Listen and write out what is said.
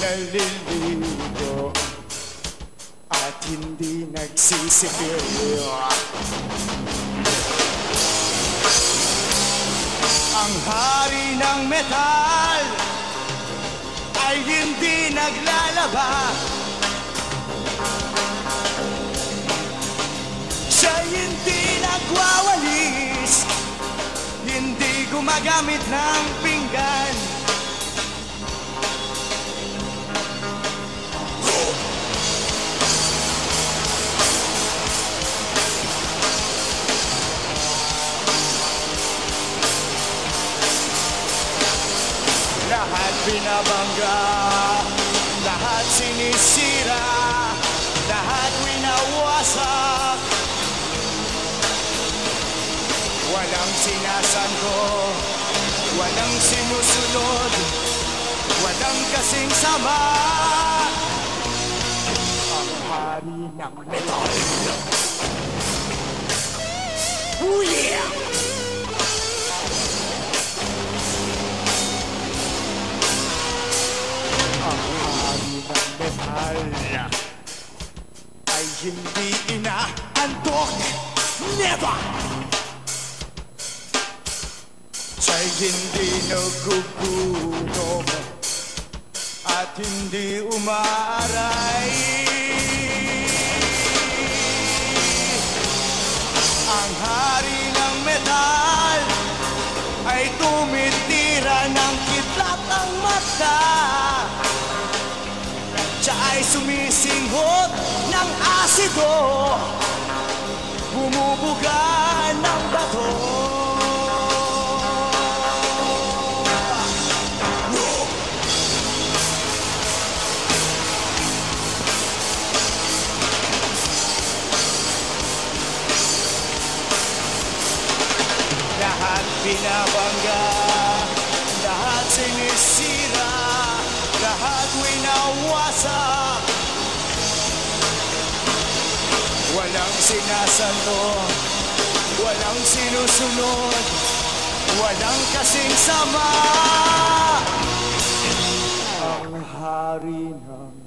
naliligo. At hindi nagsisipil Ang hari ng metal Ay hindi naglalaba. Siya hindi nagwawalis. Hindi gumagamit ng pinggan binabangga. Lahat sinisira Lahat winawasak. Walang sinasangko Walang sinusunod Walang kasing sama. Ang hari ng metal ng metal Ay hindi inaantok Never! Siya'y hindi nagkukunom At hindi umaaray ay sumisinghot ng asido. Bumubuga ng bato. Lahat binabangga Walang sinasanto Walang sinusunod Walang kasing sama. Ang hari ng